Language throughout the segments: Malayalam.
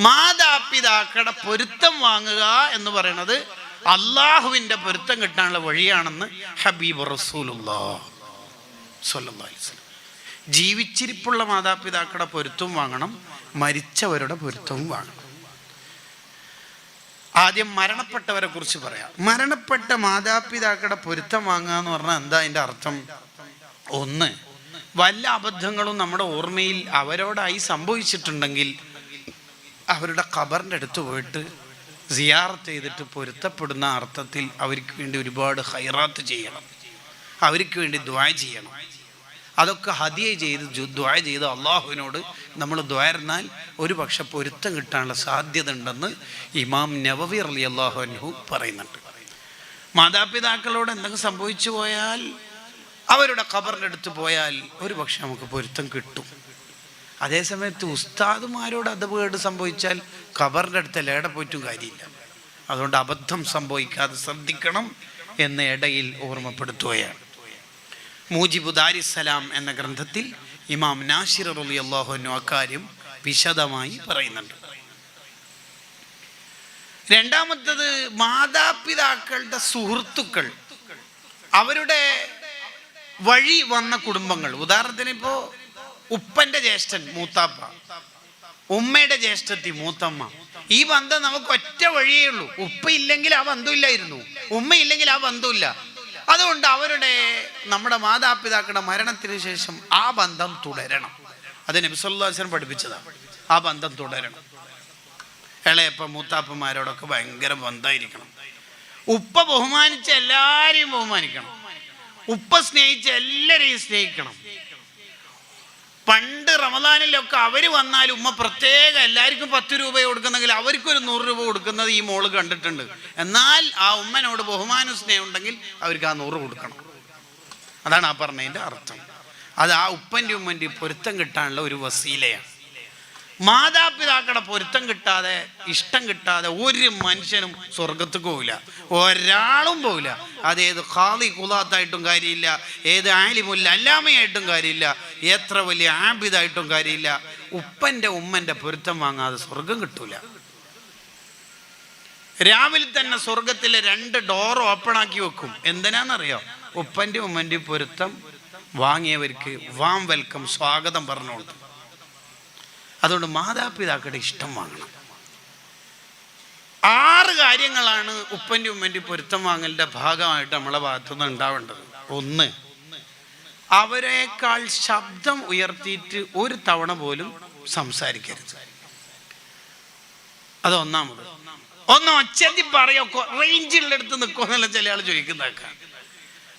മാതാപിതാക്കളുടെ പൊരുത്തം വാങ്ങുക എന്ന് പറയുന്നത് അള്ളാഹുവിന്റെ പൊരുത്തം കിട്ടാനുള്ള വഴിയാണെന്ന് ഹബീബ് റസൂലുള്ള ജീവിച്ചിരിപ്പുള്ള മാതാപിതാക്കളുടെ പൊരുത്തവും വാങ്ങണം മരിച്ചവരുടെ പൊരുത്തവും വാങ്ങണം. ആദ്യം മരണപ്പെട്ടവരെ കുറിച്ച് പറയാം. മരണപ്പെട്ട മാതാപിതാക്കളുടെ പൊരുത്തം വാങ്ങുക എന്ന് പറഞ്ഞാൽ എന്താ അതിന്റെ അർത്ഥം? ഒന്ന് വല്ല അബദ്ധങ്ങളും നമ്മുടെ ഓർമ്മയിൽ അവരോടായി സംഭവിച്ചിട്ടുണ്ടെങ്കിൽ അവരുടെ ഖബറിന്റെ അടുത്ത് പോയിട്ട് സിയാറത്ത് ചെയ്തിട്ട് പൊരുത്തപ്പെടുന്ന അർത്ഥത്തിൽ അവർക്ക് വേണ്ടി ഒരുപാട് ഹൈറാത്ത് ചെയ്യണം. അവർക്ക് വേണ്ടി ദ്വായ ചെയ്യണം. അതൊക്കെ ഹതിയെ ചെയ്ത് ദ്വായ ചെയ്ത് അള്ളാഹുവിനോട് നമ്മൾ ദ്വായിരുന്നാൽ ഒരു പക്ഷെ പൊരുത്തം കിട്ടാനുള്ള സാധ്യത ഉണ്ടെന്ന് ഇമാം നവവി അലി അള്ളാഹു പറയുന്നുണ്ട്. മാതാപിതാക്കളോട് എന്തെങ്കിലും സംഭവിച്ചു പോയാൽ അവരുടെ ഖബറിന്റെ അടുത്ത് പോയാൽ ഒരു പക്ഷെ നമുക്ക് പൊരുത്തം കിട്ടും. അതേസമയത്ത് ഉസ്താദുമാരോട് അധപകേട് സംഭവിച്ചാൽ ഖബറിന്റെ അടുത്ത് ലേടെ പോയിട്ടും കാര്യമില്ല. അതുകൊണ്ട് അബദ്ധം സംഭവിക്കാതെ ശ്രദ്ധിക്കണം എന്ന ഇടയിൽ ഓർമ്മപ്പെടുത്തുകയാണ്. മൂജിബു ദാരിസലാം എന്ന ഗ്രന്ഥത്തിൽ ഇമാം നാഷിർ അലി അള്ളാഹുനു അക്കാര്യം വിശദമായി പറയുന്നുണ്ട്. രണ്ടാമത്തത് മാതാപിതാക്കളുടെ സുഹൃത്തുക്കൾ. അവരുടെ വഴി വന്ന കുടുംബങ്ങൾ. ഉദാഹരണത്തിന് ഇപ്പോ ഉപ്പന്റെ ജ്യേഷ്ഠൻ മൂത്താപ്പ ഉമ്മയുടെ ജ്യേഷ്ഠത്തി മൂത്തമ്മ. ഈ ബന്ധം നമുക്ക് ഒറ്റ വഴിയേ ഉള്ളൂ. ഉപ്പ ഇല്ലെങ്കിൽ ആ ബന്ധമില്ലായിരുന്നു ഉമ്മ ഇല്ലെങ്കിൽ ആ ബന്ധമില്ല അതുകൊണ്ട് അവരുടെ നമ്മുടെ മാതാപിതാക്കളുടെ മരണത്തിന് ശേഷം ആ ബന്ധം തുടരണം. അത് നബിസ്വല്ലാസ്വൻ പഠിപ്പിച്ചതാണ്. ആ ബന്ധം തുടരണം. ഇളയപ്പ മൂത്താപ്പന്മാരോടൊക്കെ ഭയങ്കര ബന്ധമായിരിക്കണം. ഉപ്പ ബഹുമാനിച്ച എല്ലാരെയും ബഹുമാനിക്കണം. ഉപ്പ സ്നേഹിച്ച എല്ലാരെയും സ്നേഹിക്കണം. പണ്ട് റമദാനിലൊക്കെ അവർ വന്നാൽ ഉമ്മ പ്രത്യേകം എല്ലാവർക്കും പത്ത് രൂപ കൊടുക്കുന്നെങ്കിൽ അവർക്കൊരു നൂറ് രൂപ കൊടുക്കുന്നത് ഈ മോൾ കണ്ടിട്ടുണ്ട്. എന്നാൽ ആ ഉമ്മനോട് ബഹുമാന സ്നേഹം ഉണ്ടെങ്കിൽ അവർക്ക് ആ നൂറ് കൊടുക്കണം. അതാണ് ആ പറഞ്ഞതിന്റെ അർത്ഥം. അത് ആ ഉപ്പന്റെ ഉമ്മന്റെ പൊരുത്തം കിട്ടാനുള്ള ഒരു വസീലയാണ്. മാതാപിതാക്കളുടെ പൊരുത്തം കിട്ടാതെ ഇഷ്ടം കിട്ടാതെ ഒരു മനുഷ്യനും സ്വർഗത്തേക്ക് പോവില്ല. ഒരാളും പോവില്ല. അത് ഏത് ഖാലി കുലാത്തായിട്ടും കാര്യമില്ല. ഏത് ആലിമുല്ല അല്ലാമയായിട്ടും കാര്യമില്ല. എത്ര വലിയ ആബിദായിട്ടും കാര്യമില്ല. ഉപ്പന്റെ ഉമ്മന്റെ പൊരുത്തം വാങ്ങാതെ സ്വർഗം കിട്ടൂല. രാവിലെ തന്നെ സ്വർഗത്തിലെ രണ്ട് ഡോർ ഓപ്പൺ ആക്കി വെക്കും. എന്തിനാണെന്നറിയോ ഉപ്പന്റെ ഉമ്മന്റെ പൊരുത്തം. വാങ്ങിയവർക്ക് വാം വെൽക്കം സ്വാഗതം പറഞ്ഞോളൂ അതുകൊണ്ട് മാതാപിതാക്കളുടെ ഇഷ്ടം വാങ്ങണം. ആറ് കാര്യങ്ങളാണ് ഉപ്പന്റെ ഉമ്മന്റെ പൊരുത്തം വാങ്ങലിന്റെ ഭാഗമായിട്ട് നമ്മളെ ഭാഗത്തുനിന്ന് ഉണ്ടാവേണ്ടത്. ഒന്ന് അവരെക്കാൾ ശബ്ദം ഉയർത്തിയിട്ട് ഒരു തവണ പോലും സംസാരിക്കരുത്. അത് ഒന്നാമത്. ഒന്ന് ഒച്ചത്തി പറയോ റേഞ്ചുള്ളിടത്ത് നിൽക്കുമെന്നല്ല ചില ആൾ ചോദിക്കുന്നതൊക്കെ.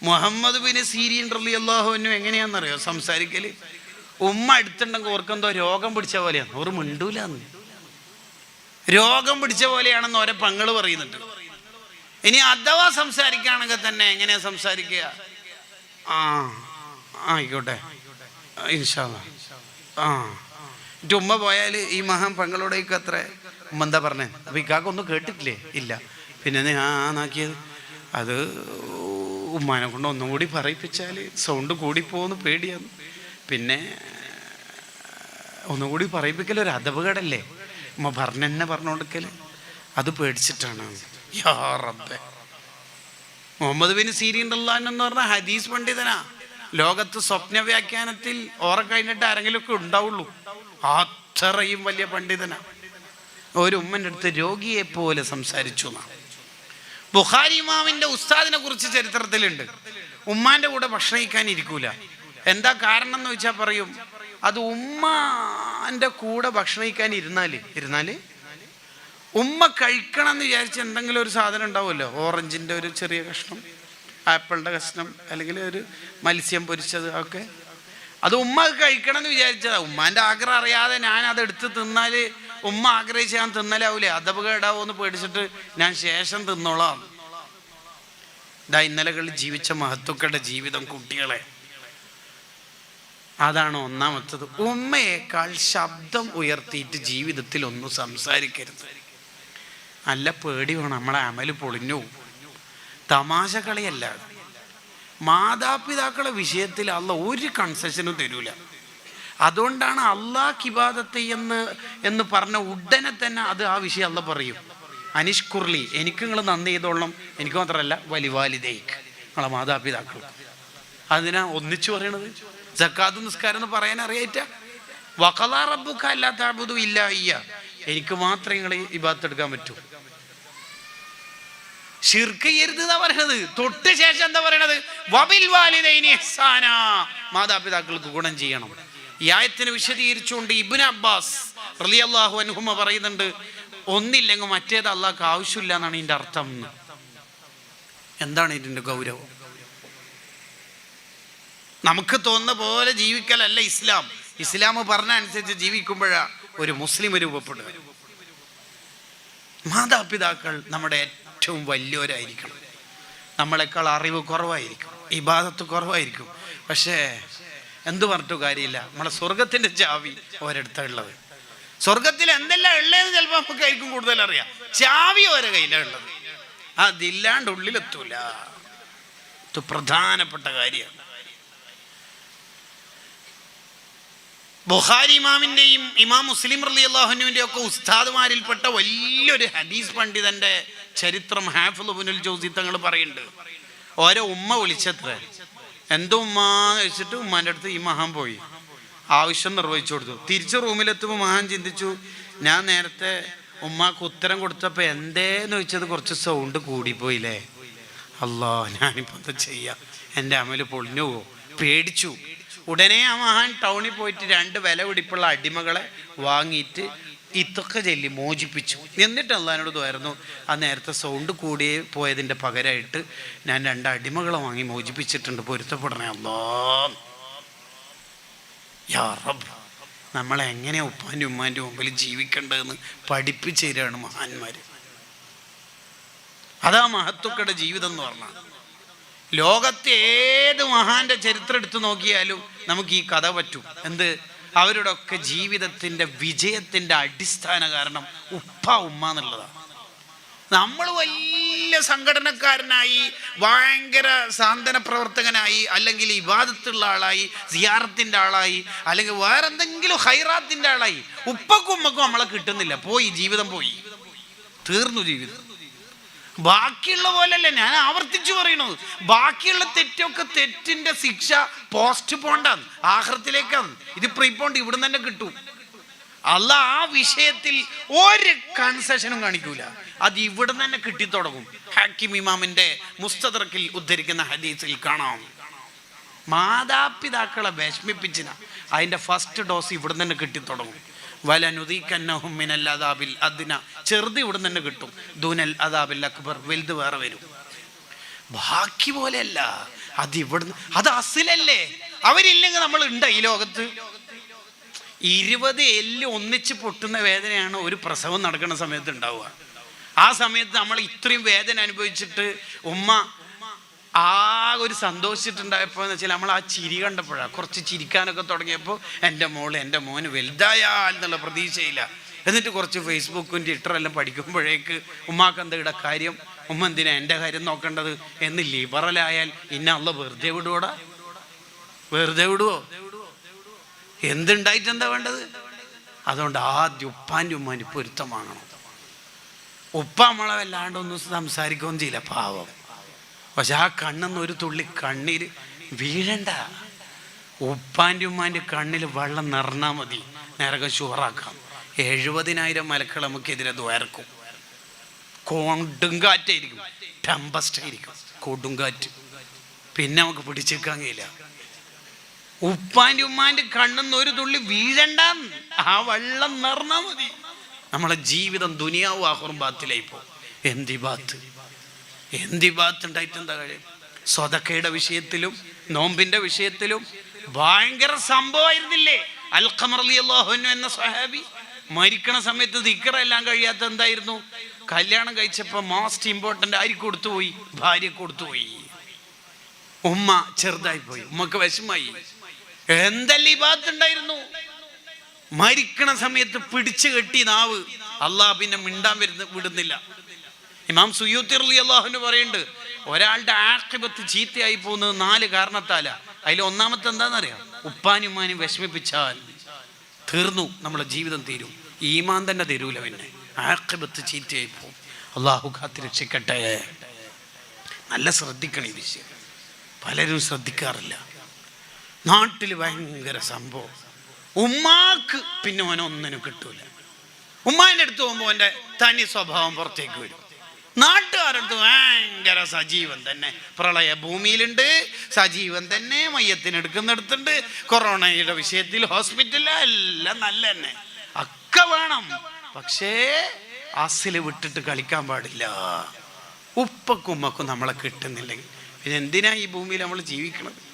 മുഹമ്മദ് ബിൻ സീരിയൻ റലി അള്ളാഹുവിനും എങ്ങനെയാണെന്നറിയോ സംസാരിക്കൽ? ഉമ്മ അടുത്തുണ്ടെങ്കിൽ ഓർക്കെന്തോ രോഗം പിടിച്ച പോലെയാണ്. ഓർ മിണ്ടൂലെന്ന്. രോഗം പിടിച്ച പോലെയാണെന്ന് ഓരോ പങ്ങൾ പറയുന്നുണ്ട്. ഇനി അഥവാ സംസാരിക്കുകയാണെങ്കിൽ തന്നെ എങ്ങനെയാ സംസാരിക്കുക? ആ ആയിക്കോട്ടെ. ഇൻഷാല്ല ആ. എന്റെ ഉമ്മ പോയാൽ ഈ മഹാൻ പെങ്ങളോടേക്ക് അത്ര ഉമ്മ എന്താ പറഞ്ഞേ? അപ്പൊ ഇക്കാക്കൊന്നും കേട്ടിട്ടില്ലേ? ഇല്ല. പിന്നെ നീ ആ ആന്നാക്കിയത്. അത് ഉമ്മാനെ കൊണ്ട് ഒന്നും കൂടി പറയിപ്പിച്ചാൽ സൗണ്ട് കൂടിപ്പോന്ന് പേടിയാന്ന് പിന്നെ ഒന്നും കൂടി പറയിപ്പിക്കൽ ഒരു അധപകടല്ലേ? ഉമ്മ പറഞ്ഞെന്നെ പറഞ്ഞു കൊടുക്കൽ അത് പേടിച്ചിട്ടാണ്. യാ മുഹമ്മദ് ബിൻ സീരീൻ അള്ളഹാൻ എന്ന് പറഞ്ഞ ഹദീസ് പണ്ഡിതനാ. ലോകത്ത് സ്വപ്ന വ്യാഖ്യാനത്തിൽ ഓറ കഴിഞ്ഞിട്ട് ആരെങ്കിലുമൊക്കെ ഉണ്ടാവുള്ളൂ. അത്രയും വലിയ പണ്ഡിതനാ. ഒരു ഉമ്മന്റെ അടുത്ത് രോഗിയെ പോലെ സംസാരിച്ചു എന്നാ. ബുഖാരി ഇമാമിന്റെ ഉസ്താദിനെ കുറിച്ച് ചരിത്രത്തിലുണ്ട്. ഉമ്മാന്റെ കൂടെ ഭക്ഷണം കഴിക്കാൻ ഇരിക്കൂല എന്താ കാരണം എന്ന് വെച്ചാൽ പറയും. അത് ഉമ്മാന്റെ കൂടെ ഭക്ഷണം കഴിക്കാൻ ഇരുന്നാൽ? ഇരുന്നാൽ? ഉമ്മ കഴിക്കണം എന്ന് വിചാരിച്ച് എന്തെങ്കിലും ഒരു സാധനം ഉണ്ടാവുമല്ലോ? ഓറഞ്ചിന്റെ ഒരു ചെറിയ കഷ്ണം ആപ്പിളിന്റെ കഷ്ണം അല്ലെങ്കിൽ ഒരു മത്സ്യം പൊരിച്ചത് ഒക്കെ. അത് ഉമ്മ അത് കഴിക്കണം എന്ന് വിചാരിച്ചതാ. ഉമ്മാന്റെ ആഗ്രഹം അറിയാതെ ഞാൻ അത് എടുത്ത് തിന്നാൽ ഉമ്മ ആഗ്രഹിച്ച് ഞാൻ തിന്നലാവൂലേ? അതപകേടാവോ എന്ന് പേടിച്ചിട്ട് ഞാൻ ശേഷം തിന്നോളാം. ഇതാ ഇന്നലകളിൽ ജീവിച്ച മഹത്വക്കളുടെ ജീവിതം കുട്ടികളെ. അതാണ് ഒന്നാമത്തത്. ഉമ്മയേക്കാൾ ശബ്ദം ഉയർത്തിയിട്ട് ജീവിതത്തിൽ ഒന്നും സംസാരിക്കരുത്. നല്ല പേടി വേണം നമ്മളെ അമൽ പൊളിഞ്ഞു. തമാശ കളിയല്ല മാതാപിതാക്കളെ വിഷയത്തിൽ അല്ല ഒരു കൺസെഷനും തരൂല. അതുകൊണ്ടാണ് അള്ളാഹ് ഇബാദത്ത് എന്ന് എന്ന് പറഞ്ഞ ഉടനെ തന്നെ അത് ആ വിഷയം അല്ല പറയും. അനിഷ് കുർലി എനിക്ക് നിങ്ങൾ നന്ദി ചെയ്തോളണം. എനിക്ക് മാത്രമല്ല വലിവാലിദേക്ക് നിങ്ങളെ മാതാപിതാക്കൾ അതിനാ ഒന്നിച്ചു പറയണത്? ജക്കാത്ത് നിസ്കാരം എന്ന് പറയാൻ അറിയാറ്റ വഖലാ റബ്ബുക അല്ലാ തഅബുദു ഇല്ലാ ഇയ്യ. എനിക്ക് മാത്രമേ നിങ്ങൾ ഇബാദത്ത് എടുക്കാൻ പറ്റൂ. ഷിർക്ക് ചെയ്യരുത് എന്നാ പറയണത്. തൊട്ട് ശേഷം എന്താ പറയണത്? വബിൽ വാലിദൈനി മാതാപിതാക്കൾക്ക് ഗുണം ചെയ്യണം. ഈ ആയത്തിന് വിശദീകരിച്ചുകൊണ്ട് ഇബ്നു അബ്ബാസ് റളിയല്ലാഹു അൻഹുമ പറയുന്നുണ്ട് ഒന്നില്ലെങ്കിൽ മറ്റേത് അള്ളാഹ്ക്ക് ആവശ്യമില്ല എന്നാണ് ഇതിന്റെ അർത്ഥം. എന്താണ് ഇതിന്റെ ഗൗരവം? നമുക്ക് തോന്നുന്ന പോലെ ജീവിക്കലല്ല ഇസ്ലാം. ഇസ്ലാം പറഞ്ഞ അനുസരിച്ച് ജീവിക്കുമ്പോഴാ ഒരു മുസ്ലിം രൂപപ്പെടുക മാതാപിതാക്കൾ നമ്മുടെ ഏറ്റവും വലിയവരായിരിക്കണം. നമ്മളെക്കാൾ അറിവ് കുറവായിരിക്കും. ഇബാദത്ത് കുറവായിരിക്കും. പക്ഷേ എന്തു പറഞ്ഞിട്ട് കാര്യമില്ല. നമ്മളെ സ്വർഗത്തിന്റെ ചാവി ഒരിടത്താണ് ഉള്ളത്. സ്വർഗത്തിൽ എന്തെല്ലാം ഉള്ളതെന്ന് ചിലപ്പോൾ നമുക്ക് ആയിരിക്കും കൂടുതൽ അറിയാം. ചാവി ഓരോ കയ്യിലാണ് ഉള്ളത്. അതില്ലാണ്ട് ഉള്ളിലെത്തൂല. പ്രധാനപ്പെട്ട കാര്യമാണ്. ബുഖാരി ഇമാമിന്റെയും ഇമാം മുസ്ലിം റലി അള്ളാഹുനുവിന്റെ ഒക്കെ ഉസ്താദുമാരിൽപ്പെട്ട വലിയൊരു ഹദീസ് പണ്ഡിതന്റെ ചരിത്രം ഹാഫുൽ ജോസി തങ്ങൾ പറയുന്നുണ്ട്. ഓരോ ഉമ്മ വിളിച്ചത്ര. എന്തോ ഉമ്മ വെച്ചിട്ട് ഉമ്മാന്റെ അടുത്ത് ഈ മഹാൻ പോയി. ആവശ്യം നിർവഹിച്ചു കൊടുത്തു. തിരിച്ച് റൂമിലെത്തുമ്പോൾ മഹാൻ ചിന്തിച്ചു ഞാൻ നേരത്തെ ഉമ്മാക്ക് ഉത്തരം കൊടുത്തപ്പോൾ എന്തേന്ന് വെച്ചത് കുറച്ച് സൗണ്ട് കൂടിപ്പോയില്ലേ? അല്ലോ ഞാനിപ്പോൾ എന്താ ചെയ്യാം? എന്റെ അമൽ പൊളിഞ്ഞു പോകും പേടിച്ചു. ഉടനെ ആ മഹാൻ ടൗണിൽ പോയിട്ട് രണ്ട് വില പിടിപ്പുള്ള അടിമകളെ വാങ്ങിയിട്ട് ഇത്തൊക്കെ ചൊല്ലി മോചിപ്പിച്ചു. എന്നിട്ട് അള്ളഹാനോട് തോരുന്നു ആ നേരത്തെ സൗണ്ട് കൂടി പോയതിന്റെ പകരമായിട്ട് ഞാൻ രണ്ട് അടിമകളെ വാങ്ങി മോചിപ്പിച്ചിട്ടുണ്ട് പൊരുത്തപ്പെടണേ റബ്ബ് നമ്മളെ എങ്ങനെ ഉപ്പാന്റെ ഉമ്മാന്റെ മുമ്പിൽ ജീവിക്കേണ്ടതെന്ന് പഠിപ്പിച്ചു തരികയാണ് മഹാന്മാർ അതാ മഹത്വക്കളുടെ ജീവിതം എന്ന് പറഞ്ഞാൽ. ലോകത്തെ ഏത് മഹാന്റെ ചരിത്രം എടുത്തു നോക്കിയാലും നമുക്ക് ഈ കഥ പറ്റും. എന്ത്? അവരുടെ ഒക്കെ ജീവിതത്തിന്റെ വിജയത്തിന്റെ അടിസ്ഥാന കാരണം ഉപ്പ ഉമ്മ എന്നുള്ളതാണ്. നമ്മൾ വലിയ സംഘടനക്കാരനായി ഭയങ്കര സാന്ത്വന പ്രവർത്തകനായി അല്ലെങ്കിൽ ഇബാദത്തുള്ള ആളായി സിയാറത്തിന്റെ ആളായി അല്ലെങ്കിൽ വേറെ എന്തെങ്കിലും ഹൈറാത്തിന്റെ ആളായി ഉപ്പക്കും ഉമ്മക്കും നമ്മളെ കിട്ടുന്നില്ല. പോയി ജീവിതം പോയി. തീർന്നു ജീവിതം. ബാക്കിയുള്ള പോലല്ല ഞാൻ ആവർത്തിച്ചു പറയണത് ബാക്കിയുള്ള തെറ്റൊക്കെ തെറ്റിന്റെ ശിക്ഷ പോസ്റ്റ് പോണ്ടാന്ന് ആഹ്റത്തിലേക്കാണ്. ഇത് പ്രീപോണ്ട് ഇവിടുന്ന് തന്നെ കിട്ടും. അല്ല ആ വിഷയത്തിൽ ഒരു കൺസെഷനും കാണിക്കൂല. അത് ഇവിടെ തന്നെ കിട്ടിത്തുടങ്ങും. ഹാക്കിം ഇമാമിന്റെ മുസ്തദർക്കിൽ ഉദ്ധരിക്കുന്ന ഹദീസിൽ കാണാം. മാതാപിതാക്കളെ വിഷമിപ്പിച്ചിന. അതിന്റെ ഫസ്റ്റ് ഡോസ് ഇവിടെ തന്നെ കിട്ടിത്തുടങ്ങും. വലനുദീക്കന്നഹും മിനൽ അദാബിൽ അദ്ന. ചെറുത് ഇവിടുന്ന് തന്നെ കിട്ടും. ദൂനൽ അദാബിൽ അക്ബർ വലുത് വേറെ വരും. ബാക്കി പോലെയല്ല. അത് ഇവിടുന്ന് അത് അസിലല്ലേ? അവരില്ലെങ്കിൽ നമ്മൾ ഉണ്ട് ഈ ലോകത്ത്? ഇരുപത് എല്ല് ഒന്നിച്ച് പൊട്ടുന്ന വേദനയാണ് ഒരു പ്രസവം നടക്കുന്ന സമയത്ത് ഉണ്ടാവുക. ആ സമയത്ത് നമ്മൾ ഇത്രയും വേദന അനുഭവിച്ചിട്ട് ഉമ്മ ആ ഒരു സന്തോഷിച്ചിട്ടുണ്ടായപ്പോൾ എന്ന് വെച്ചാൽ നമ്മൾ ആ ചിരി കണ്ടപ്പോഴാണ് കുറച്ച് ചിരിക്കാനൊക്കെ തുടങ്ങിയപ്പോൾ എന്റെ മോൾ എന്റെ മോന് വലുതായാൽ എന്നുള്ള പ്രതീക്ഷയില്ല. എന്നിട്ട് കുറച്ച് ഫേസ്ബുക്കും ട്വിറ്ററും എല്ലാം പഠിക്കുമ്പോഴേക്ക് ഉമ്മാക്കന്തയുടെ കാര്യം? ഉമ്മ എന്തിനാ എന്റെ കാര്യം നോക്കേണ്ടത്? എന്ന് ലിബറലായാൽ ഇന്ന അള്ള വെറുതെ വിടുവോടാ? വെറുതെ വിടുവോ? എന്തുണ്ടായിട്ട് എന്താ വേണ്ടത്? അതുകൊണ്ട് ആദ്യം ഉപ്പാന്റെ ഉമ്മാന്റെ പൊരുത്തം വാങ്ങണം. ഉപ്പ നമ്മളെ വല്ലാണ്ടൊന്നും സംസാരിക്കുകയും ചെയ്യില്ല പാവം. പക്ഷെ ആ കണ്ണെന്ന് ഒരു തുള്ളി കണ്ണീര് വീഴണ്ട. ഉപ്പാന്റെ ഉമ്മാന്റെ കണ്ണിൽ വെള്ളം നിറഞ്ഞാൽ മതി. നരകം ഷുവറാക്കാം എഴുപതിനായിരം മലക്കൾ നമുക്കെതിരെ ദ്വാരക്കും. കൊടുങ്കാറ്റായിരിക്കും ടെമ്പസ്റ്റ് ആയിരിക്കും. കൊടുങ്കാറ്റ് പിന്നെ നമുക്ക് പിടിച്ചേക്കാൻ കഴിയില്ല. ഉപ്പാന്റെ ഉമ്മാന്റെ കണ്ണെന്ന് ഒരു തുള്ളി വീഴണ്ട ആ വെള്ളം നിറഞ്ഞാൽ മതി. നമ്മളെ ജീവിതം ദുനിയാവും ആഹുറും ബാത്തിലായി പോകും. എന്തി ബാത്ത്? എന്തി ഭാഗത്തുണ്ടായിട്ട് എന്താ കാര്യം? സ്വതക്കയുടെ വിഷയത്തിലും നോമ്പിന്റെ വിഷയത്തിലും ഭയങ്കര സംഭവമായിരുന്നില്ലേ? അൽഖമർ അലി അള്ളാഹുനു എന്ന സഹാബി മരിക്കണ സമയത്ത് ദിക്കറെല്ലാം കഴിയാത്ത എന്തായിരുന്നു? കല്യാണം കഴിച്ചപ്പോ മോസ്റ്റ് ഇമ്പോർട്ടന്റ് ആര് കൊടുത്തുപോയി? ഭാര്യ കൊടുത്തുപോയി. ഉമ്മ ചെറുതായി പോയി ഉമ്മക്ക് വിഷമായി. എന്തെല്ലാം ഭാഗത്തുണ്ടായിരുന്നു? മരിക്കണ സമയത്ത് പിടിച്ചു കെട്ടി നാവ്. അള്ളാഹ് പിന്നെ മിണ്ടാൻ വരുന്ന വിടുന്നില്ല. ഇമാം സുയൂത്തി അലി അള്ളാഹുന് പറയുന്നുണ്ട് ഒരാളുടെ ആക്കിബത്ത് ചീത്തയായി പോകുന്നത് നാല് കാരണത്താല. അതിൽ ഒന്നാമത്തെ എന്താണെന്നറിയാം ഉപ്പാനും ഉമ്മാനും വിഷമിപ്പിച്ചാൽ തീർന്നു നമ്മളെ ജീവിതം തീരും. ഈമാൻ തന്നെ തരൂല പിന്നെ. ആക്കിബത്ത് ചീത്തയായി പോകും. അള്ളാഹു കാത്ത് രക്ഷിക്കട്ടെ നല്ല ശ്രദ്ധിക്കണം ഈ വിഷയം. പലരും ശ്രദ്ധിക്കാറില്ല. നാട്ടിൽ ഭയങ്കര സംഭവം. ഉമ്മാക്ക് പിന്നെ ഓനെ ഒന്നിനും കിട്ടൂല. ഉമ്മാന്റെ അടുത്ത് പോകുമ്പോൾ എന്റെ തനി സ്വഭാവം പുറത്തേക്ക് വരും. നാട്ടുകാരടുത്ത് ഭയങ്കര സജീവൻ തന്നെ. പ്രളയ ഭൂമിയിലുണ്ട് സജീവൻ തന്നെ മയ്യത്തിനെടുക്കുന്നിടത്തുണ്ട് കൊറോണയുടെ വിഷയത്തിൽ ഹോസ്പിറ്റലിൽ എല്ലാം നല്ല തന്നെ. ഒക്കെ വേണം. പക്ഷേ അസിൽ വിട്ടിട്ട് കളിക്കാൻ പാടില്ല. ഉപ്പക്കും ഉമ്മക്കും നമ്മളെ കിട്ടുന്നില്ലെങ്കിൽ. പിന്നെ എന്തിനാ ഈ ഭൂമിയിൽ നമ്മൾ ജീവിക്കണത്?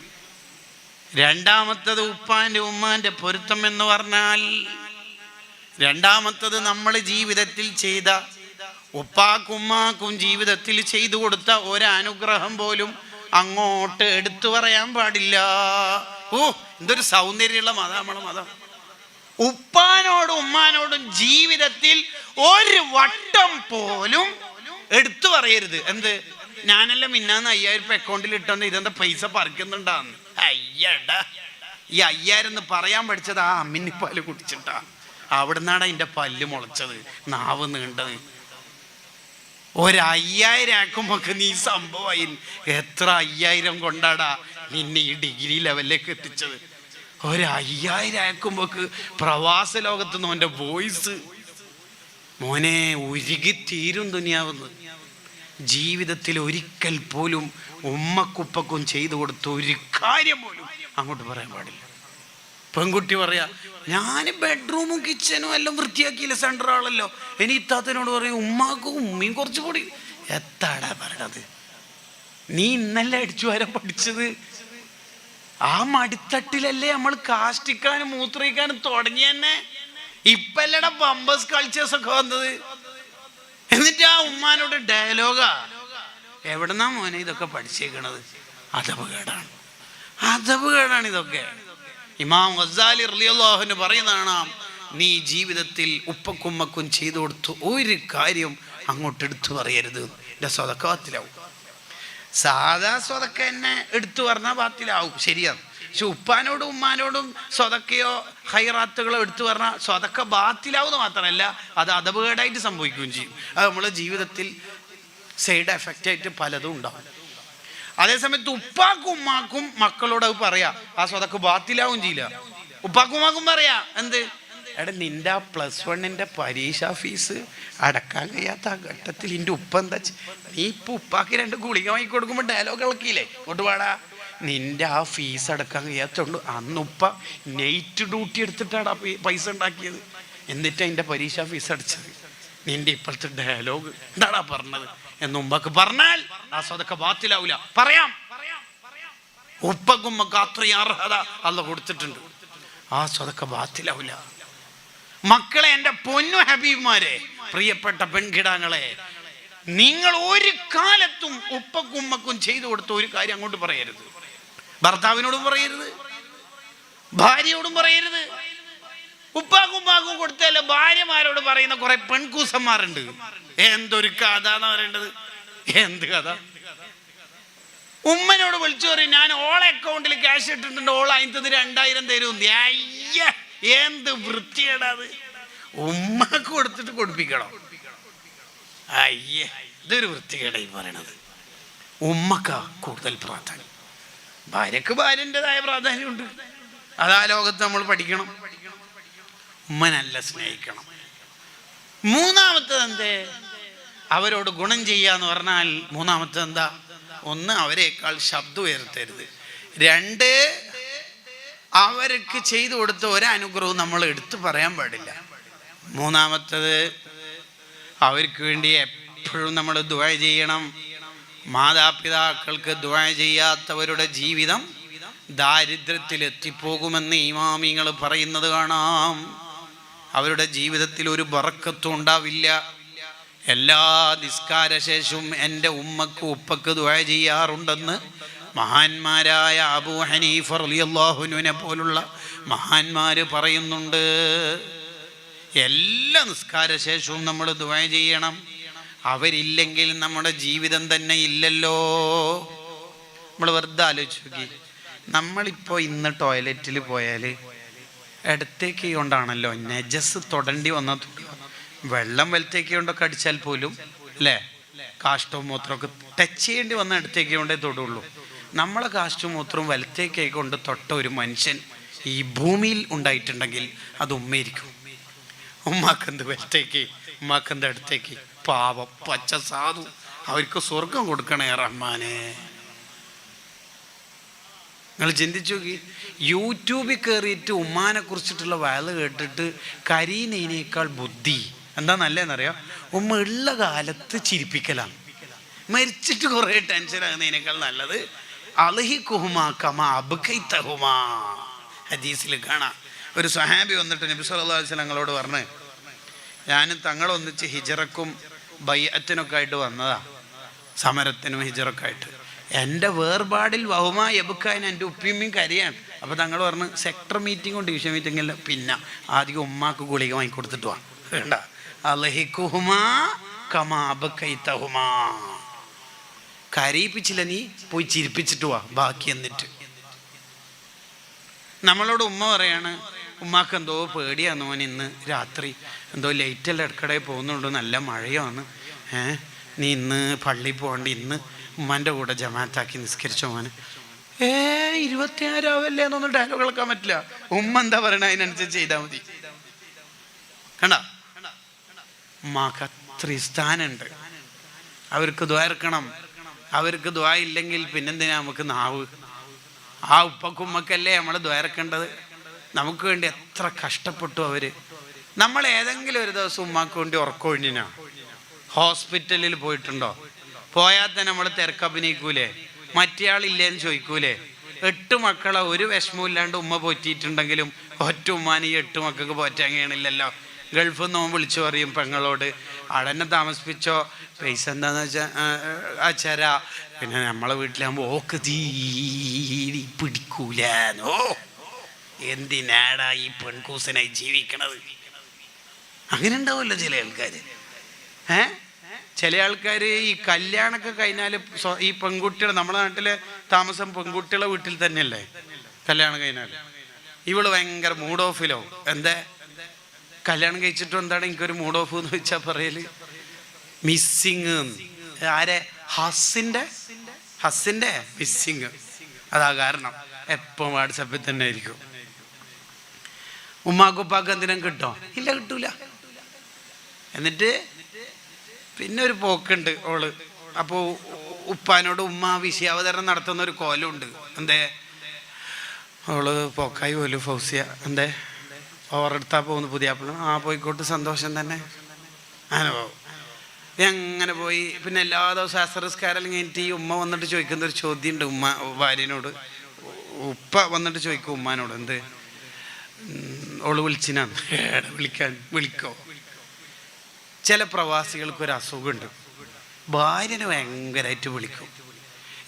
രണ്ടാമത്തത് ഉപ്പാന്റെ ഉമ്മാന്റെ പൊരുത്തം എന്ന് പറഞ്ഞാൽ രണ്ടാമത്തത് നമ്മൾ ജീവിതത്തിൽ ചെയ്ത ഉപ്പാക്കും ഉമ്മാക്കും ജീവിതത്തിൽ ചെയ്തു കൊടുത്ത ഒരനുഗ്രഹം പോലും അങ്ങോട്ട് എടുത്തു പറയാൻ പാടില്ല. ഓ എന്തൊരു സൗന്ദര്യമുള്ള മതം നമ്മളെ മതം. ഉപ്പാനോടും ഉമ്മാനോടും ജീവിതത്തിൽ ഒരു വട്ടം പോലും എടുത്തു പറയരുത്. എന്ത്? ഞാനെല്ലാം മിന്നാന്ന് അയ്യായിരം രൂപ അക്കൗണ്ടിൽ ഇട്ടെന്ന് ഇതെന്താ പൈസ പറിക്കുന്നുണ്ടാന്ന്? അയ്യടാ. ഈ അയ്യായിരം എന്ന് പറയാൻ പഠിച്ചത് ആ അമ്മിനിപ്പാൽ കുടിച്ചിട്ടാ. അവിടുന്നാണ് എന്റെ പല്ല് മുളച്ചത്. നാവ് നീണ്ടത്. ഒരയ്യായിരം ആക്കുമ്പോക്ക് നീ സംഭവമായി എത്ര അയ്യായിരം കൊണ്ടാടാ നിന്നെ ഈ ഡിഗ്രി ലെവലിലേക്ക് എത്തിച്ചത്. ഒരയ്യായിരം ആക്കുമ്പോക്ക് പ്രവാസ ലോകത്ത് നിന്ന് വോയിസ് മോനെ ഉരുകി തീരും ദുനിയാവുന്നത് ജീവിതത്തിൽ ഒരിക്കൽ പോലും ഉമ്മക്കുപ്പക്കും ചെയ്തു കൊടുത്ത ഒരു കാര്യം പോലും അങ്ങോട്ട് പറയാൻ പാടില്ല. പെൺകുട്ടി പറയാ ഞാൻ ബെഡ്റൂമും കിച്ചനും എല്ലാം വൃത്തിയാക്കിയില്ല സെന്റർ ആളല്ലോ ഇനി ഇത്താത്തനോട് പറയും ഉമ്മാക്കും ഉമ്മയും കുറച്ച് കൂടി എത്താടാ പറയണത്. നീ ഇന്നലെ അടിച്ചു വരാൻ പഠിച്ചത്? ആ മടിത്തട്ടിലല്ലേ നമ്മൾ കാഷ്ടിക്കാനും മൂത്രയിക്കാനും തുടങ്ങി തന്നെ. ഇപ്പല്ലട ബമ്പസ് കൾച്ചേഴ്സ് ഒക്കെ വന്നത്. എന്നിട്ട് ആ ഉമ്മാനോട് ഡയലോഗാ എവിടെന്നാ മോനെ ഇതൊക്കെ പഠിച്ചേക്കണത്? അതപകേടാണ്. അതപകേടാണ് ഇതൊക്കെ. ഇമാം ഗസാലി റലിയല്ലാഹുവിന് പറയുന്നതാണ് നീ ജീവിതത്തിൽ ഉപ്പക്കുമ്മക്കും ചെയ്തു കൊടുത്തു ഒരു കാര്യം അങ്ങോട്ട് എടുത്തു പറയരുത്. എന്റെ സ്വതക്കത്തിലാവും സാധാ സ്വതക്ക എന്നെ എടുത്തു പറഞ്ഞാൽ പാത്തിലാവും ശരിയാണ്. പക്ഷെ ഉപ്പാനോടും ഉമ്മാനോടും സ്വതക്കയോ ഹൈറാത്തുകളോ എടുത്തു പറഞ്ഞാൽ സ്വതക്ക ബാത്തിലാവുന്ന മാത്രമല്ല അത് അതപകേടായിട്ട് സംഭവിക്കുകയും ചെയ്യും. അത് നമ്മളെ ജീവിതത്തിൽ സൈഡ് എഫക്റ്റായിട്ട് പലതും ഉണ്ടാവും. അതേസമയത്ത് ഉപ്പാക്കും ഉമ്മാക്കും മക്കളോട് അത് പറയാ. ആ സ്വതക്ക് ബാത്തിലാവും ചെയ്യില്ല. ഉപ്പാക്കും ഉമ്മാക്കും പറയാ എന്ത്? എടാ നിന്റെ ആ പ്ലസ് വണ്ണിന്റെ പരീക്ഷ ഫീസ് അടക്കാൻ കഴിയാത്ത ആ ഘട്ടത്തിൽ എന്റെ ഉപ്പ എന്താ നീ ഇപ്പൊ ഉപ്പാക്ക് രണ്ട് ഗുളിക വാങ്ങി കൊടുക്കുമ്പോൾ ഡയലോഗ് ഇളക്കിയില്ലേ? ഇങ്ങോട്ട് പാടാ നിന്റെ ആ ഫീസ് അടക്കാൻ കഴിയാത്തോണ്ട് അന്ന് ഉപ്പ നൈറ്റ് ഡ്യൂട്ടി എടുത്തിട്ടാണ് പൈസ ഉണ്ടാക്കിയത്. എന്നിട്ട് അതിന്റെ പരീക്ഷ ഫീസ് അടിച്ചത്. നിന്റെ ഇപ്പോഴത്തെ ഡയലോഗ് എന്താടാ പറഞ്ഞത്? എന്ന് ഉമ്മക്ക് പറഞ്ഞാൽ ആ സ്വതൊക്കെ ബാത്തിലാവൂല. പറയാം. ഉപ്പക്കുമ്മക്ക് അത്രയും അർഹത അല്ല കൊടുത്തിട്ടുണ്ട്. ആ സ്വതൊക്കെ ബാത്തിലാവൂല. മക്കളെ എന്റെ പൊന്നു ഹബീബ്മാരെ പ്രിയപ്പെട്ട പെൺകിടാങ്ങളെ നിങ്ങൾ ഒരു കാലത്തും ഉപ്പക്കുമ്മക്കും ചെയ്തു കൊടുത്ത ഒരു കാര്യം അങ്ങോട്ട് പറയരുത്. ഭർത്താവിനോടും പറയരുത്. ഭാര്യയോടും പറയരുത്. ഉപ്പാക്കും ഉമ്മാക്കും കൊടുത്തല്ല ഭാര്യമാരോട് പറയുന്ന കുറെ പെൺകൂസന്മാരുണ്ട്. എന്തൊരു കഥ എന്ന് പറയേണ്ടത്? എന്ത് കഥ? ഉമ്മനോട് വിളിച്ചു പറയും ഞാൻ ഓളെ അക്കൗണ്ടിൽ ക്യാഷ് ഇട്ടിട്ടുണ്ട്. ഓൾ അതിന് രണ്ടായിരം തരും. അയ്യ എന്ത് വൃത്തിയേടാ അത്. ഉമ്മക്ക് കൊടുത്തിട്ട് കൊടുപ്പിക്കണം. അയ്യേ ഇതൊരു വൃത്തികേടായി പറയണത്. ഉമ്മക്ക കൂടുതൽ പ്രാധാന്യം. ഭാര്യക്ക് ഭാര്യന്റെതായ പ്രാധാന്യമുണ്ട്. അതാ ലോകത്ത് നമ്മൾ പഠിക്കണം. ഉമ്മ നല്ല സ്നേഹിക്കണം. മൂന്നാമത്തത് എന്തേ അവരോട് ഗുണം ചെയ്യാന്ന് പറഞ്ഞാൽ മൂന്നാമത്തത് എന്താ ഒന്ന് അവരെക്കാൾ ശബ്ദം ഉയർത്തരുത്. രണ്ട് അവർക്ക് ചെയ്തു കൊടുത്ത ഒരനുഗ്രഹവും നമ്മൾ എടുത്തു പറയാൻ പാടില്ല. മൂന്നാമത്തത് അവർക്ക് വേണ്ടി എപ്പോഴും നമ്മൾ ദുആ ചെയ്യണം. മാതാപിതാക്കൾക്ക് ദുആ ചെയ്യാത്തവരുടെ ജീവിതം ദാരിദ്ര്യത്തിൽ എത്തിപ്പോകുമെന്ന് ഇമാമിങ്ങൾ പറയുന്നത് കാണാം. അവരുടെ ജീവിതത്തിൽ ഒരു ബറക്കത്തും ഉണ്ടാവില്ല. എല്ലാ നിസ്കാരശേഷവും എന്റെ ഉമ്മക്ക് ഉപ്പക്ക് ദുആ ചെയ്യാറുണ്ടെന്ന് മഹാന്മാരായ അബൂ ഹനീഫർ അലിയല്ലാഹുനുവിനെ പോലുള്ള മഹാന്മാർ പറയുന്നുണ്ട്. എല്ലാ നിസ്കാരശേഷവും നമ്മൾ ദുആ ചെയ്യണം. അവരില്ലെങ്കിൽ നമ്മുടെ ജീവിതം തന്നെ ഇല്ലല്ലോ. നമ്മൾ വെറുതെ ആലോചിച്ച് നമ്മളിപ്പോൾ ഇന്ന് ടോയ്ലറ്റിൽ പോയാൽ ഇടത്തേക്ക് കൊണ്ടാണല്ലോ. നജസ് തൊടണ്ടി വന്നാൽ വെള്ളം വലത്തേക്ക് കൊണ്ടൊക്കെ അടിച്ചാൽ പോലും അല്ലേ? കാഷ്ടവും മൂത്രമൊക്കെ ടച്ച് ചെയ്യേണ്ടി വന്ന ഇടത്തേക്ക് കൊണ്ടേ തൊടുള്ളൂ. നമ്മളെ കാഷ്ടവും മൂത്രവും വലത്തേക്ക് കൊണ്ട് തൊട്ട ഒരു മനുഷ്യൻ ഈ ഭൂമിയിൽ ഉണ്ടായിട്ടുണ്ടെങ്കിൽ അത് ഉമ്മയിരിക്കും ഉമ്മാക്കന്ത് വലത്തേക്ക് ഉമ്മാക്കന്ത് അടുത്തേക്ക് പാവം പച്ച സാധു. അവർക്ക് സ്വർഗം കൊടുക്കണേ റഹ്മാനെ. നിങ്ങൾ ചിന്തിച്ചു നോക്കി. യൂട്യൂബിൽ കയറിയിട്ട് ഉമ്മാനെ കുറിച്ചിട്ടുള്ള വയൽ കേട്ടിട്ട് കരീനേനേക്കാൾ ബുദ്ധി. എന്താ നല്ലതെന്നറിയോ? ഉമ്മ ഉള്ള കാലത്ത് ചിരിപ്പിക്കലാണ്. മരിച്ചിട്ട് കുറേ ടെൻഷൻ ആകുന്നതിനേക്കാൾ നല്ലത് അലഹി കുഹുമാ കമ അബുക്കൈത്തഹുമാ ഹദീസിൽ കാണാം. ഒരു സഹാബി വന്നിട്ട് നബി സല്ലല്ലാഹു അലൈഹി ഞങ്ങളോട് പറഞ്ഞ് ഞാനും തങ്ങളൊന്നിച്ച് ഹിജറക്കും ബയ്യത്തിനൊക്കെ ആയിട്ട് വന്നതാ. സമരത്തിനും ഹിജറൊക്കെ ആയിട്ട്. എന്റെ വേർപാടിൽ വഹുമ എബുക്കാൻ എന്റെ ഉപ്പിയമ്മയും കരയാണ്. അപ്പോൾ തങ്ങൾ പറഞ്ഞ് സെക്ടർ മീറ്റിംഗും ഡിവിഷൻ മീറ്റിംഗിൽ പിന്നെ ആദ്യം ഉമ്മാക്ക് ഗുളിക വാങ്ങിക്കൊടുത്തിട്ട് വാ. വേണ്ട. അലഹിക്കുഹുമാ കമാബക്കൈത്തഹുമാ കരയിപ്പിച്ചില്ല നീ പോയി ചിരിപ്പിച്ചിട്ട് വാ. ബാക്കി എന്നിട്ട്. നമ്മളോട് ഉമ്മ പറയാണ് ഉമ്മാക്ക് എന്തോ പേടിയാന്ന് മോൻ ഇന്ന് രാത്രി. എന്തോ ലൈറ്റെല്ലാം ഇടക്കടെ പോകുന്നുണ്ട് നല്ല മഴയാണ് ഏഹ് നീ ഇന്ന് പള്ളിയിൽ പോകണ്ട. ഇന്ന് ഉമ്മാന്റെ കൂടെ ജമാഅത്താക്കി നിസ്കരിച്ചോ മോനെ? ഏ ഇരുപത്തിയാറാവല്ലേ എന്നൊന്നും ഡയലോഗ് കേൾക്കാൻ പറ്റില്ല. ഉമ്മ എന്താ പറയണ അതിനനുസരിച്ച് ചെയ്താൽ മതി. കണ്ട? ഉമ്മാക്ക് അത്രയും സ്ഥാനമുണ്ട്. അവർക്ക് ദ്വാർക്കണം അവർക്ക് ദ്വാ ഇല്ലെങ്കിൽ പിന്നെന്തിനാ നമുക്ക് നാവ്? ആ ഉപ്പക്കുമ്മക്കല്ലേ നമ്മൾ ദ്വാരക്കേണ്ടത് നമുക്ക് വേണ്ടി എത്ര കഷ്ടപ്പെട്ടു അവർ. നമ്മൾ ഏതെങ്കിലും ഒരു ദിവസം ഉമ്മാക്ക് വേണ്ടി ഉറക്കൊഴിഞ്ഞിനാ ഹോസ്പിറ്റലിൽ പോയിട്ടുണ്ടോ? പോയാൽ തന്നെ നമ്മൾ തിരക്ക് അഭിനയിക്കൂലേ? മറ്റേയാളില്ലേന്ന് ചോദിക്കൂലേ? എട്ട് മക്കളെ ഒരു വിഷമവും ഇല്ലാണ്ട് ഉമ്മ പോറ്റിയിട്ടുണ്ടെങ്കിലും ഒറ്റ ഉമ്മാൻ ഈ എട്ട് മക്കൾക്ക് പോറ്റാൻ കഴിയണില്ലല്ലോ. ഗൾഫിൽ നിന്ന് വിളിച്ചു പറയും പെങ്ങളോട് അടന്നെ താമസിപ്പിച്ചോ? പൈസ എന്താന്ന് വെച്ചാൽ അച്ചര പിന്നെ നമ്മളെ വീട്ടിലാകുമ്പോൾ ഓക്ക് തീരി പിടിക്കൂലോ എന്തിനാടാ ഈ പെൺകൂസനായി ജീവിക്കണത്? അങ്ങനെ ഉണ്ടാവുമല്ലോ ചില ആൾക്കാർ ഏ? ചില ആൾക്കാർ ഈ കല്യാണമൊക്കെ കഴിഞ്ഞാൽ ഈ പെൺകുട്ടികൾ നമ്മുടെ നാട്ടിലെ താമസം പെൺകുട്ടികളെ വീട്ടിൽ തന്നെയല്ലേ? കല്യാണം കഴിഞ്ഞാൽ ഇവൾ ഭയങ്കര മൂഡ് ഓഫിലോ എന്താ? കല്യാണം കഴിച്ചിട്ടും എന്താണ് എനിക്കൊരു മൂഡ് ഓഫ് എന്ന് വെച്ചാൽ പറയൽ? മിസ്സിങ് ആരെ? ഹസിന്റെ ഹസിന്റെ മിസ്സിങ് അതാ കാരണം. എപ്പം വാട്സപ്പിൽ തന്നെ ആയിരിക്കും. ഉമ്മാക്കുപ്പാക്ക് എന്തിനും കിട്ടോ? ഇല്ല കിട്ടൂല. എന്നിട്ട് പിന്നെ ഒരു പോക്കുണ്ട് ഓൾ. അപ്പോൾ ഉപ്പാനോട് ഉമ്മ വിഷയാവതരണം നടത്തുന്ന ഒരു കോലമുണ്ട് എന്തേ? അവൾ പോക്കായി പോലും ഫൗസിയ. എന്തേ? ഓറെടുത്താ പോകുന്നു പുതിയ ആ പോയിക്കോട്ട്. സന്തോഷം തന്നെ. അനുഭവം അങ്ങനെ പോയി. പിന്നെ എല്ലാ ദിവസവും അസറസ്കാരം കഴിഞ്ഞിട്ട് ഈ ഉമ്മ വന്നിട്ട് ചോദിക്കുന്ന ഒരു ചോദ്യം ഉണ്ട് ഉമ്മ ഭാര്യനോട്. ഉപ്പ വന്നിട്ട് ചോദിക്കും ഉമ്മാനോട്. എന്ത്? ഓൾ വിളിച്ചിനാണ് വിളിക്കാൻ? വിളിക്കോ? ചില പ്രവാസികൾക്ക് ഒരു അസുഖമുണ്ട്. ഭാര്യനെ ഭയങ്കരമായിട്ട് വിളിക്കും.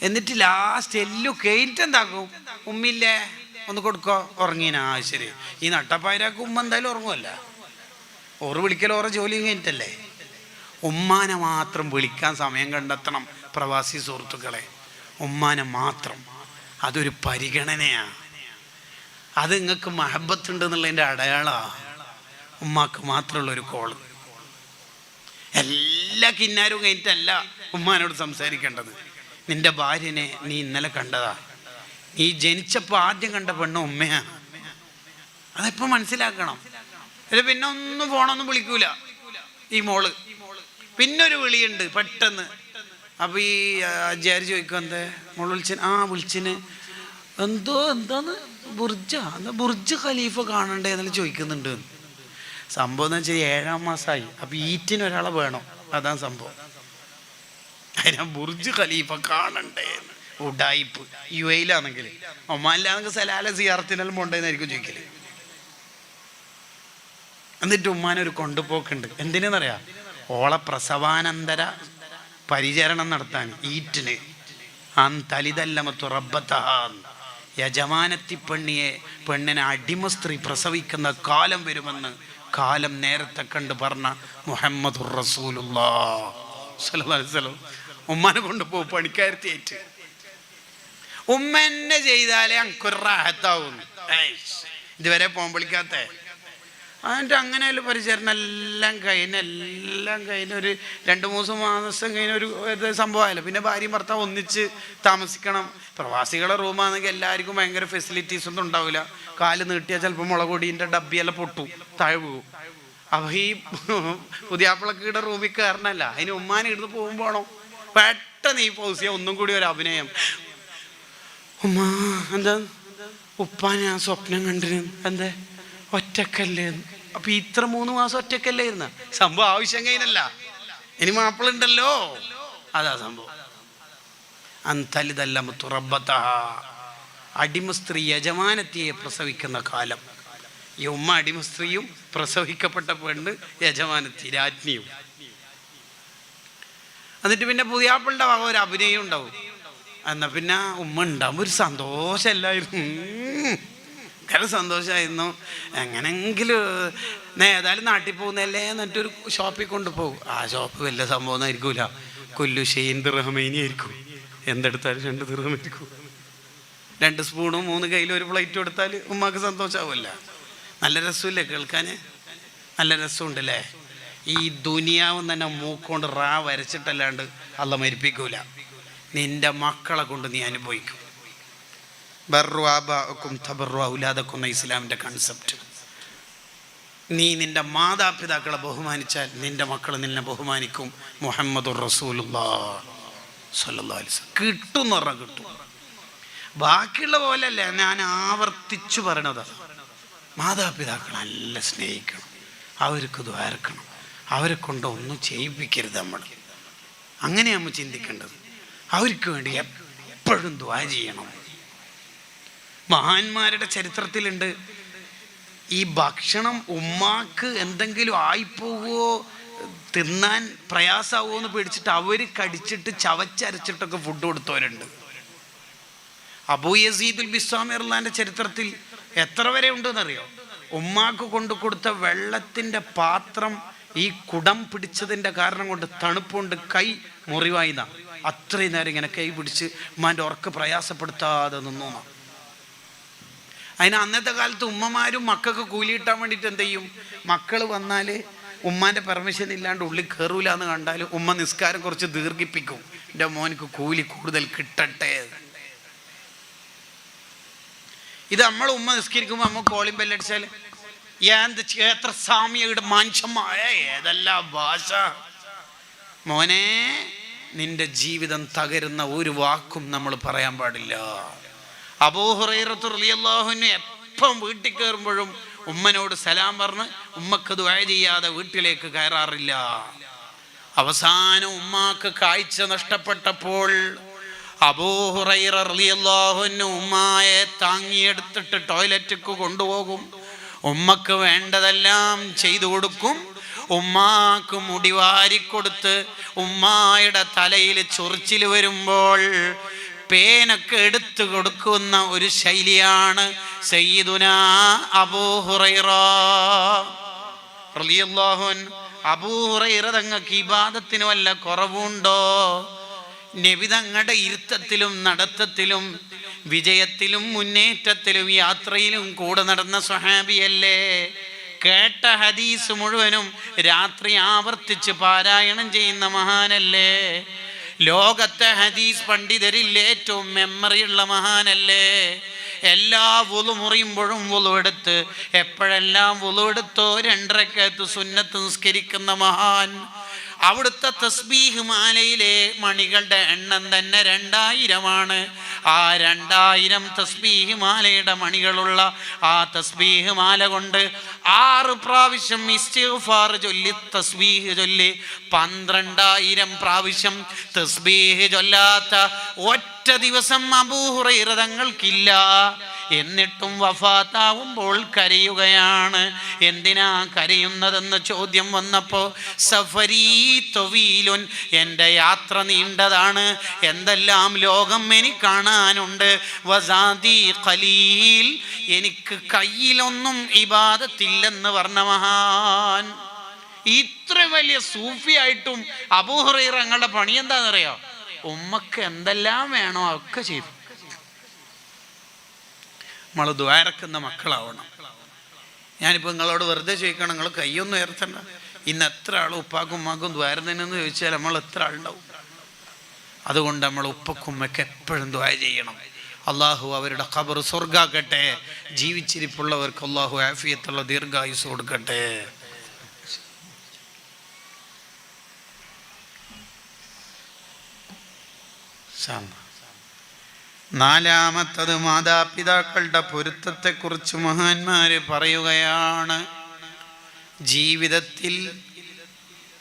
എന്നിട്ട് ലാസ്റ്റ് എല്ലു കഴിഞ്ഞിട്ട് എന്താക്കും? ഉമ്മില്ലേ ഒന്ന് കൊടുക്കോ ഉറങ്ങിനാ. ശരി. ഈ നട്ടപ്പായരാക്ക് ഉമ്മ എന്തായാലും ഉറങ്ങുമല്ല ഓറ് വിളിക്കൽ ഓറ ജോലിയും കഴിഞ്ഞിട്ടല്ലേ? ഉമ്മാനെ മാത്രം വിളിക്കാൻ സമയം കണ്ടെത്തണം പ്രവാസി സുഹൃത്തുക്കളെ. ഉമ്മാനെ മാത്രം. അതൊരു പരിഗണനയാണ് അത് നിങ്ങൾക്ക് മഹബത്തുണ്ട് എന്നുള്ളതിന്റെ അടയാളമാണ് ഉമ്മാക്ക് മാത്രമുള്ള ഒരു കോൾ. എല്ലാ കിന്നാരും കഴിഞ്ഞിട്ടല്ല ഉമ്മാനോട് സംസാരിക്കേണ്ടത്. നിന്റെ ഭാര്യനെ നീ ഇന്നലെ കണ്ടതാ. നീ ജനിച്ചപ്പോൾ ആദ്യം കണ്ട പെണ്ണ് ഉമ്മയാണ് അതെപ്പോ മനസ്സിലാക്കണം? അല്ല പിന്നെ ഒന്നും ഫോണൊന്നും വിളിക്കൂല. ഈ മോൾ. പിന്നെ ഒരു വിളിയുണ്ട് പെട്ടെന്ന്. അപ്പൊ ഈ അജാരി ചോദിക്കും എന്തേ? മോൾ വിളിച്ചിന്? ആ വിളിച്ചിന്. എന്തോ എന്താന്ന്? ബുർജ? എന്താ ബുർജ് ഖലീഫ കാണണ്ടേ? എന്നല്ല ചോദിക്കുന്നുണ്ട്. സംഭവം എന്ന് വെച്ചാൽ ഏഴാം മാസമായി അപ്പൊ ഈറ്റിന് ഒരാളെ വേണം. അതാണ് സംഭവം. അതിനാ ബുർജ് ഖലീഫ കാണണ്ടേ ഉഡായിപ്പ് യു എയിലാണെങ്കിൽ ഒമാനിലാണെങ്കിൽ സലാല സിയാർത്തിനെല്ലാം പോണ്ടെന്നായിരിക്കും ചോദിക്കൽ. എന്നിട്ട് ഉമ്മാൻ ഒരു കൊണ്ടുപോക്കുണ്ട്. എന്തിനെന്നറിയാം? ഓളെ പ്രസവാനന്തര പരിചരണം നടത്താൻ. ഈറ്റിന്. അന്തലിതല്ലമത്തു റബ്ബത്തഹാൻ യജമാനത്തി പെണ്ണിയെ പെണ്ണിനെ അടിമ സ്ത്രീ പ്രസവിക്കുന്ന കാലം വരുമെന്ന് കാലം നേരത്തെ കണ്ട് പറഞ്ഞ മുഹമ്മദ് റസൂലുല്ലാസ്ലം ഉമ്മാനെ കൊണ്ടുപോകും പണിക്കാരത്തിയേറ്റ് ഉമ്മ എന്നെ ചെയ്താലേ അങ്കുറാഹത്താവുന്നു ഇതുവരെ പോകാൻ വിളിക്കാത്ത. അതിന്റെ അങ്ങനെ ഒരു പരിചരണം എല്ലാം കഴിഞ്ഞ് എല്ലാം കഴിഞ്ഞ് ഒരു രണ്ട് മൂന്ന് മാസം കഴിഞ്ഞ ഒരു സംഭവമായല്ലോ. പിന്നെ ഭാര്യയും ഭർത്താവ് ഒന്നിച്ച് താമസിക്കണം. പ്രവാസികളെ റൂമാണെങ്കിൽ എല്ലാവർക്കും ഭയങ്കര ഫെസിലിറ്റീസ് ഒന്നും ഉണ്ടാവില്ല. കാൽ നീട്ടിയാൽ ചിലപ്പോൾ മുളക് പൊടീന്റെ ഡബ്ബിയെല്ലാം പൊട്ടും താഴെ പോകും അപ്പോൾ ഈ പുതിയാപ്പിളക്കിയുടെ റൂമിൽ കയറണല്ല. അതിന് ഉമ്മാനെ ഇടുന്ന് പോകുമ്പോണോ പെട്ടെന്ന് ഈ പൗസിയ ഒന്നും കൂടി ഒരു അഭിനയം. ഉമ്മ എന്താ? ഉപ്പാ ഞാൻ സ്വപ്നം കണ്ടിരുന്നു. എന്തേ? ഒറ്റക്കല്ലേ? അപ്പൊ ഇത്ര മൂന്ന് മാസം ഒറ്റക്കല്ലേ ഇരുന്ന? സംഭവം ആവശ്യം കഴിഞ്ഞല്ല ഇനി മാപ്പിളുണ്ടല്ലോ. അതാ സംഭവം. അന്തലിതല്ല അടിമ സ്ത്രീ യജമാനത്തിയെ പ്രസവിക്കുന്ന കാലം. ഈ ഉമ്മ അടിമ സ്ത്രീയും പ്രസവിക്കപ്പെട്ട പെണ്ണ് യജമാനത്തി രാജ്ഞിയും. എന്നിട്ട് പിന്നെ പുതിയാപ്പിളുടെ വക ഒരു അഭിനയം ഉണ്ടാവും. എന്നാ പിന്നെ ഉമ്മ ഉണ്ടാകുമ്പോൾ ഒരു സന്തോഷമല്ലായിരുന്നു ഭയങ്കര സന്തോഷമായിരുന്നു എങ്ങനെങ്കിലും ഏതായാലും നാട്ടിൽ പോകുന്നല്ലേ എന്നിട്ടൊരു ഷോപ്പിൽ കൊണ്ടുപോകും. ആ ഷോപ്പ് വലിയ സംഭവം ഒന്നായിരിക്കൂല കൊല്ലു ഷെയിൻ ദിർഹമേനി ആയിരിക്കും. എന്തെടുത്താലും രണ്ട് ദിർഹമായിരിക്കും രണ്ട് സ്പൂണും മൂന്ന് കയ്യിലും ഒരു പ്ലേറ്റും എടുത്താൽ ഉമ്മാക്ക് സന്തോഷമാവില്ല നല്ല രസമില്ലേ കേൾക്കാൻ നല്ല രസമുണ്ടല്ലേ? ഈ ദുനിയാവും തന്നെ മൂക്കൊണ്ട് റാ വരച്ചിട്ടല്ലാണ്ട് അല്ല മരിപ്പിക്കൂല. നിന്റെ മക്കളെ കൊണ്ട് നീ അനുഭവിക്കും. തബറു ഔലാദക്കും എന്ന ഇസ്ലാമിന്റെ കൺസെപ്റ്റ് നീ നിന്റെ മാതാപിതാക്കളെ ബഹുമാനിച്ചാൽ നിന്റെ മക്കൾ നിന്നെ ബഹുമാനിക്കും. വസല്ലം. കിട്ടും പറഞ്ഞാൽ കിട്ടും. ബാക്കിയുള്ള പോലെയല്ല ഞാൻ ആവർത്തിച്ചു പറയണത്. മാതാപിതാക്കളെ നല്ല സ്നേഹിക്കണം. അവർക്ക് ദ്വാരക്കണം അവരെ കൊണ്ട് ഒന്നും ചെയ്യിപ്പിക്കരുത് നമ്മൾ അങ്ങനെയാണ് ചിന്തിക്കേണ്ടത്. അവർക്ക് വേണ്ടി എപ്പോഴും ദ്വാ ചെയ്യണം. മഹാന്മാരുടെ ചരിത്രത്തിലുണ്ട്. ഈ ഭക്ഷണം ഉമ്മാക്ക് എന്തെങ്കിലും ആയിപ്പോകുമോ തിന്നാൻ പ്രയാസമാവുമോ എന്ന് പേടിച്ചിട്ട് അവർ കടിച്ചിട്ട് ചവച്ചരച്ചിട്ടൊക്കെ ഫുഡ് കൊടുത്തവരുണ്ട്. അബൂ യസീദുൽ ബിസ്വാമി അള്ളാന്റെ ചരിത്രത്തിൽ എത്ര വരെ ഉണ്ടെന്നറിയോ? ഉമ്മാക്ക് കൊണ്ടു കൊടുത്ത വെള്ളത്തിന്റെ പാത്രം ഈ കുടം പിടിച്ചതിന്റെ കാരണം കൊണ്ട് തണുപ്പുകൊണ്ട് കൈ മുറിവായിന്നാണ് അത്രയും നേരം ഇങ്ങനെ കൈ പിടിച്ച് ഉമ്മാന്റെ ഉറക്ക് പ്രയാസപ്പെടുത്താതെ നിന്നു. അതിന് അന്നത്തെ കാലത്ത് ഉമ്മമാരും മക്കൾക്ക് കൂലി കിട്ടാൻ വേണ്ടിയിട്ട് എന്ത് ചെയ്യും? മക്കൾ വന്നാൽ ഉമ്മാന്റെ പെർമിഷൻ ഇല്ലാണ്ട് ഉള്ളിൽ കയറൂല എന്ന് കണ്ടാൽ ഉമ്മ നിസ്കാരം കുറച്ച് ദീർഘിപ്പിക്കും. എന്റെ മോനിക്ക് കൂലി കൂടുതൽ കിട്ടട്ടെ. ഇത് നമ്മൾ ഉമ്മ നിസ്കരിക്കുമ്പോൾ നമ്മൾ കോളിംഗ് ബെല്ലടിച്ചാൽ എന്ത് ക്ഷേത്ര സ്വാമിയുടെ മാൻഷമായ ഏതല്ല ഭാഷ? മോനെ നിന്റെ ജീവിതം തകരുന്ന ഒരു വാക്കും നമ്മൾ പറയാൻ പാടില്ല. അബൂഹുറൈറത്തുറിയാഹുവിന് എപ്പം വീട്ടിൽ കയറുമ്പോഴും ഉമ്മനോട് സലാം പറഞ്ഞ് ഉമ്മക്ക് ദുആ ചെയ്യാതെ വീട്ടിലേക്ക് കയറാറില്ല. അവസാനം ഉമ്മാക്ക് കാഴ്ച നഷ്ടപ്പെട്ടപ്പോൾ അബൂഹുറൈറിയാഹുവിന് ഉമ്മായെ താങ്ങിയെടുത്തിട്ട് ടോയ്ലറ്റിക്ക് കൊണ്ടുപോകും. ഉമ്മക്ക് വേണ്ടതെല്ലാം ചെയ്തു കൊടുക്കും. ഉമ്മാക്ക് മുടിവാരിക്കൊടുത്ത് ഉമ്മായുടെ തലയിൽ ചൊറിച്ചിൽ വരുമ്പോൾ പേനൊക്കെ എടുത്തു കൊടുക്കുന്ന ഒരു ശൈലിയാണ് സയ്യിദുന അബൂഹുറൈറ റളിയല്ലാഹുൻ അബൂഹുറൈറ തങ്ങൾക്ക് ഇബാദത്തിന് വല്ല കുറവുണ്ടോ? നബി തങ്ങളുടെ ഇരുത്തത്തിലും നടത്തത്തിലും വിജയത്തിലും മുന്നേറ്റത്തിലും യാത്രയിലും കൂടെ നടന്ന സ്വഹാബിയല്ലേ? കേട്ട ഹദീസ് മുഴുവനും രാത്രി ആവർത്തിച്ച് പാരായണം ചെയ്യുന്ന മഹാനല്ലേ? ലോകത്തെ ഹദീസ് പണ്ഡിതരിൽ ഏറ്റവും മെമ്മറിയുള്ള മഹാനല്ലേ? എല്ലാ വുളു മുറിയുമ്പോഴും വുളു എടുത്ത് എപ്പോഴെല്ലാം വുളു എടുത്തോ രണ്ടരക്കത്ത് സുന്നത്ത് നിസ്കരിക്കുന്ന മഹാൻ. അവിടുത്തെ തസ്ബീഹ് മാലയിലെ മണികളുടെ എണ്ണം തന്നെ രണ്ടായിരമാണ്. ആ രണ്ടായിരം തസ്ബീഹ് മാലയുടെ മണികളുള്ള ആ തസ്ബീഹ് മാല കൊണ്ട് ആറ് പ്രാവശ്യം ഇസ്തിഗ്ഫാർ ചൊല്ലി തസ്ബീഹ് ചൊല്ലി. പന്ത്രണ്ടായിരം പ്രാവശ്യം തസ്ബീഹ് ചൊല്ലാത്ത ഒറ്റ ദിവസം അബൂഹുറൈറ തങ്ങൾക്കില്ല. എന്നിട്ടും വഫാത്താവുമ്പോൾ കരയുകയാണ്. എന്തിനാ കരയുന്നതെന്ന ചോദ്യം വന്നപ്പോൾ സഫരീ തൊവീലുൻ എന്റെ യാത്ര നീണ്ടതാണ്. എന്തെല്ലാം ലോകം എനിക്ക് കാണാനുണ്ട്. വസാദി ഖലീൽ എനിക്ക് കയ്യിലൊന്നും ഇബാദത്തില്ലെന്ന് പറഞ്ഞ മഹാൻ. ഇത്ര വലിയ സൂഫിയായിട്ടും അബൂഹുറൈറങ്ങളുടെ പണി എന്താണെന്നറിയോ? ഉമ്മക്ക് എന്തെല്ലാം വേണോ ഒക്കെ ചെയ്തു. നമ്മൾ ദ്വാരക്കുന്ന മക്കളാവണം. ഞാനിപ്പോൾ നിങ്ങളോട് വെറുതെ ചോദിക്കണം നിങ്ങൾ കൈയൊന്നും ഉയർത്തണ്ട. ഇന്ന് എത്ര ആൾ ഉപ്പാക്കും ഉമ്മാക്കും ദ്വാരുന്നതിനെന്ന് ചോദിച്ചാൽ നമ്മൾ എത്ര ആളുണ്ടാവും? അതുകൊണ്ട് നമ്മൾ ഉപ്പക്കുമ്മയ്ക്ക് എപ്പോഴും ദ്വാര ചെയ്യണം. അള്ളാഹു അവരുടെ ഖബർ സ്വർഗാക്കട്ടെ ജീവിച്ചിരിപ്പുള്ളവർക്ക് അള്ളാഹു ആഫിയത്തുള്ള ദീർഘായുസ് കൊടുക്കട്ടെ. നാലാമത്തത് മാതാപിതാക്കളുടെ പൊരുത്തത്തെക്കുറിച്ച് മഹാന്മാര് പറയുകയാണ്. ജീവിതത്തിൽ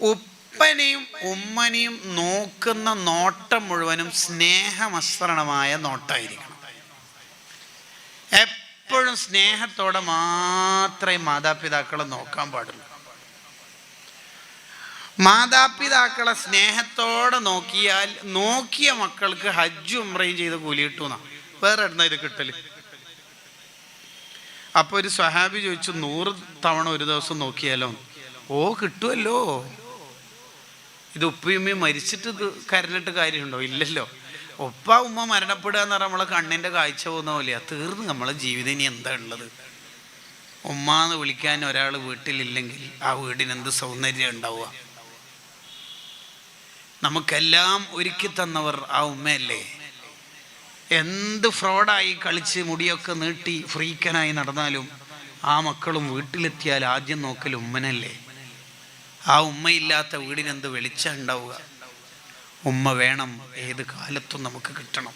ഉപ്പനെയും ഉമ്മനെയും നോക്കുന്ന നോട്ടം മുഴുവനും സ്നേഹമസ്രണമായ നോട്ടായിരിക്കണം. എപ്പോഴും സ്നേഹത്തോടെ മാത്രമേ മാതാപിതാക്കളെ നോക്കാൻ പാടുള്ളൂ. മാതാപിതാക്കളെ സ്നേഹത്തോടെ നോക്കിയാൽ നോക്കിയ മക്കൾക്ക് ഹജ്ജ് ഉമ്രയും ചെയ്ത് കൂലി കിട്ടുന്ന. വേറെ എവിടുന്ന ഇത് കിട്ടൽ? അപ്പൊ ഒരു സ്വഹാബി ചോദിച്ചു നൂറ് തവണ ഒരു ദിവസം നോക്കിയാലോ? ഓ കിട്ടുമല്ലോ ഇത് ഉപ്പയുമ്മയും മരിച്ചിട്ട് കരഞ്ഞിട്ട് കാര്യമുണ്ടോ? ഇല്ലല്ലോ. ഉപ്പ ഉമ്മ മരണപ്പെടുക എന്ന് പറഞ്ഞാൽ നമ്മളെ കണ്ണിന്റെ കാഴ്ച പോകുന്ന പോലെയാ തീർന്ന് നമ്മളെ ജീവിതം ഇനി എന്താ ഉള്ളത്? ഉമ്മ എന്ന് വിളിക്കാൻ ഒരാൾ വീട്ടിലില്ലെങ്കിൽ ആ വീടിന് എന്ത് സൗന്ദര്യം ഉണ്ടാവുക? നമുക്കെല്ലാം ഒരുക്കി തന്നവർ ആ ഉമ്മയല്ലേ? എന്ത് ഫ്രോഡായി കളിച്ച് മുടിയൊക്കെ നീട്ടി ഫ്രീക്കനായി നടന്നാലും ആ മക്കളും വീട്ടിലെത്തിയാൽ ആദ്യം നോക്കൽ ഉമ്മനല്ലേ? ആ ഉമ്മയില്ലാത്ത വീടിനെന്ത് വെളിച്ചം ഉണ്ടാവുക? ഉമ്മ വേണം ഏത് കാലത്തും നമുക്ക് കിട്ടണം.